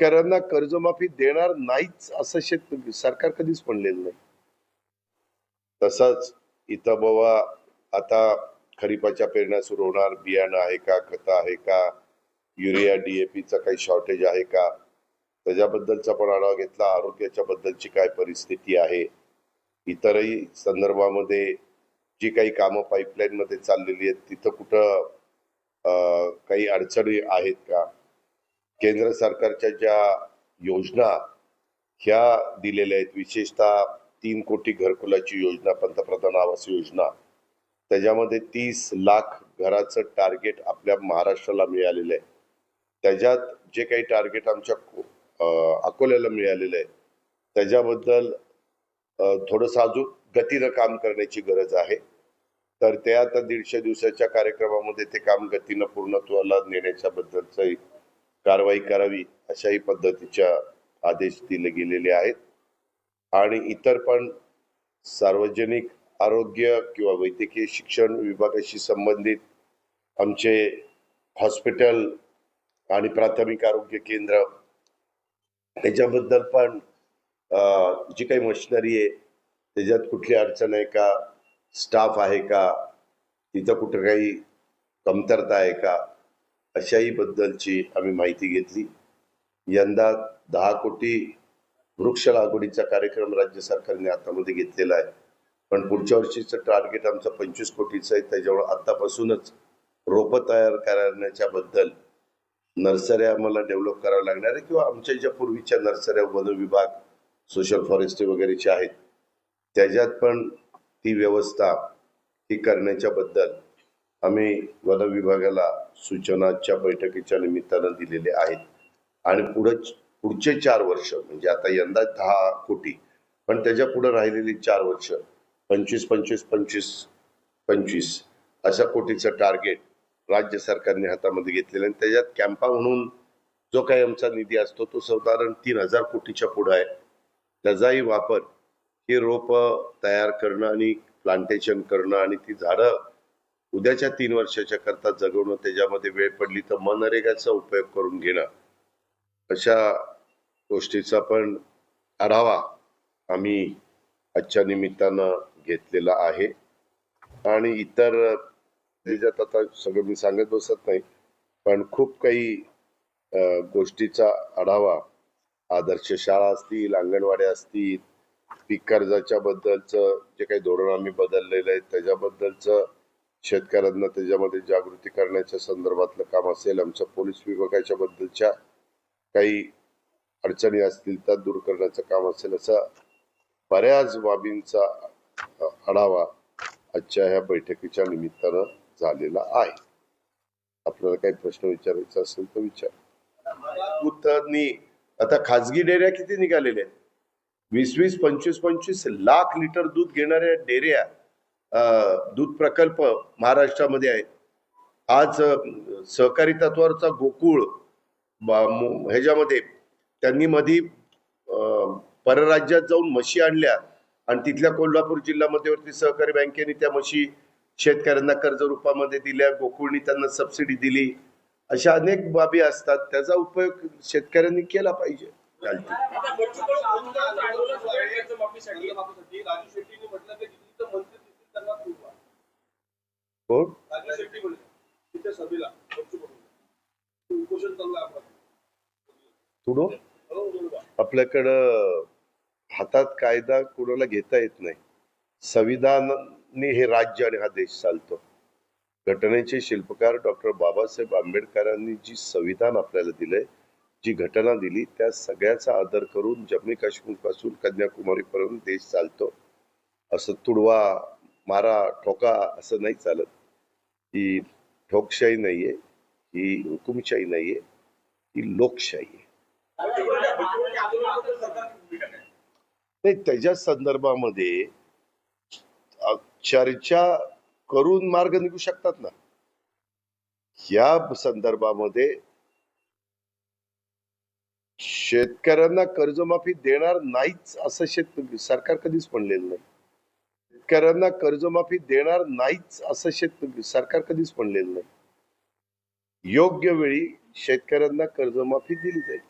शेतकऱ्यांना कर्जमाफी देणार नाहीच असं शेत सरकार कधीच म्हणलेलं नाही. तसंच इथं बाबा आता खरीपाच्या पेरण्या सुरू होणार बियाणं आहे का खत आहे का युरिया डीएपीचा काही शॉर्टेज आहे का? त्याच्याबद्दलचा पण आढावा घेतला आरोग्याच्या बद्दलची काय परिस्थिती आहे? इतरही संदर्भामध्ये जी काही कामं पाईपलाईन मध्ये चाललेली आहेत तिथं कुठं काही अडचणी आहेत का? केंद्र सरकारच्या ज्या योजना ह्या दिलेल्या आहेत विशेषतः तीन कोटी घरकुलाची योजना पंतप्रधान आवास योजना त्याच्यामध्ये तीस लाख घराचं टार्गेट आपल्या महाराष्ट्राला मिळालेलं आहे. त्याच्यात जे काही टार्गेट आमच्या अकोल्याला मिळालेलं आहे त्याच्याबद्दल थोडंसं अजून गतीनं काम करण्याची गरज आहे. तर ते आता दीडशे दिवसाच्या कार्यक्रमामध्ये ते काम गतीनं पूर्णत्वाला नेण्याच्याबद्दलचंही कारवाई करावी अशाही पद्धतीच्या आदेश दिले गेलेले आहेत. आणि इतर पण सार्वजनिक आरोग्य किंवा वैद्यकीय शिक्षण विभागाशी संबंधित आमचे हॉस्पिटल आणि प्राथमिक आरोग्य केंद्र त्याच्याबद्दल पण जी काही मशिनरी आहे त्याच्यात कुठली अडचण आहे का स्टाफ आहे का तिथं कुठं काही कमतरता आहे का अशाही बद्दलची आम्ही माहिती घेतली. यंदा दहा कोटी वृक्ष लागवडीचा कार्यक्रम राज्य सरकारने आतामध्ये घेतलेला आहे. पण पुढच्या वर्षीचं टार्गेट आमचं पंचवीस कोटीचं आहे. त्याच्यामुळे आतापासूनच रोपं तयार करण्याच्या बद्दल नर्सऱ्या आम्हाला डेव्हलप कराव्या लागणार आहे किंवा आमच्या ज्या पूर्वीच्या नर्सऱ्या वन विभाग सोशल फॉरेस्ट्री वगैरेच्या आहेत त्याच्यात पण ती व्यवस्था ही करण्याच्या बद्दल आम्ही वन विभागाला सूचनाच्या बैठकीच्या निमित्तानं दिलेले आहेत. आणि पुढे पुढचे चार वर्ष म्हणजे आता यंदा दहा कोटी पण त्याच्या पुढे राहिलेली चार वर्ष पंचवीस पंचवीस पंचवीस पंचवीस अशा कोटीचं टार्गेट राज्य सरकारने हातामध्ये घेतलेलं आणि त्याच्यात कॅम्पा म्हणून जो काही आमचा निधी असतो तो साधारण तीन हजार कोटीच्या पुढं आहे. त्याचाही वापर ही रोपं तयार करणं आणि प्लांटेशन करणं आणि ती झाडं उद्याच्या तीन वर्षाच्या करता जगवणं त्याच्यामध्ये वेळ पडली तर मनरेगाचा उपयोग करून घेणं. अशा गोष्टीचा पण आढावा आम्ही आजच्या निमित्तानं घेतलेला आहे. आणि इतर त्याच्यात आता सगळं मी सांगत बसत नाही पण खूप काही गोष्टीचा आढावा आदर्श शाळा असतील अंगणवाड्या असतील पीक कर्जाच्या बद्दलचं जे काही धोरण आम्ही बदललेलं आहे त्याच्याबद्दलचं शेतकऱ्यांना त्याच्यामध्ये जागृती करण्याच्या संदर्भातलं काम असेल आमच्या पोलीस विभागाच्या बद्दलच्या काही अडचणी असतील त्या दूर करण्याचं काम असेल असा बऱ्याच बाबींचा आढावा आजच्या ह्या बैठकीच्या निमित्तानं झालेला आहे. आपल्याला काही प्रश्न विचारायचा असेल तर विचार. उत्तरनी आता खाजगी डेऱ्या किती निघालेल्या आहेत? वीस वीस पंचवीस पंचवीस लाख लिटर दूध घेणाऱ्या डेऱ्या दूध प्रकल्प महाराष्ट्रामध्ये आहेत आज सहकारी तत्वावरचा गोकुळ ह्याच्यामध्ये त्यांनी मधी परराज्यात जाऊन म्हशी आणल्या आणि तिथल्या कोल्हापूर जिल्हा मध्यवर्ती सहकारी बँकेने त्या म्हशी शेतकऱ्यांना कर्ज रूपामध्ये दिल्या गोकुळनी त्यांना सबसिडी दिली. अशा अनेक बाबी असतात. त्याचा उपयोग शेतकऱ्यांनी केला पाहिजे. चालते आपलं. तुडो हो. आपल्याकडं हातात कायदा कुणाला घेता येत नाही. संविधानाने हे राज्य आणि हा देश चालतो. घटनेचे शिल्पकार डॉक्टर बाबासाहेब आंबेडकरांनी जी संविधान आपल्याला दिलंय जी घटना दिली त्या सगळ्याचा आदर करून जम्मू काश्मीरपासून कन्याकुमारी पर्यंत देश चालतो. असं तुडवा मारा ठोका असं नाही चालत. ही ठोकशाही नाहीये ही हुकुमशाही नाहीये ही लोकशाही आहे. नाही त्याच्या संदर्भामध्ये चर्चा करून मार्ग निघू शकतात ना. या संदर्भामध्ये शेतकऱ्यांना कर्जमाफी देणार नाहीच असं शेत सरकार कधीच म्हणलेलं नाही. शेतकऱ्यांना कर्जमाफी देणार नाहीच असं शेत सरकार कधीच म्हणलेलं नाही. योग्य वेळी शेतकऱ्यांना कर्जमाफी दिली जाईल.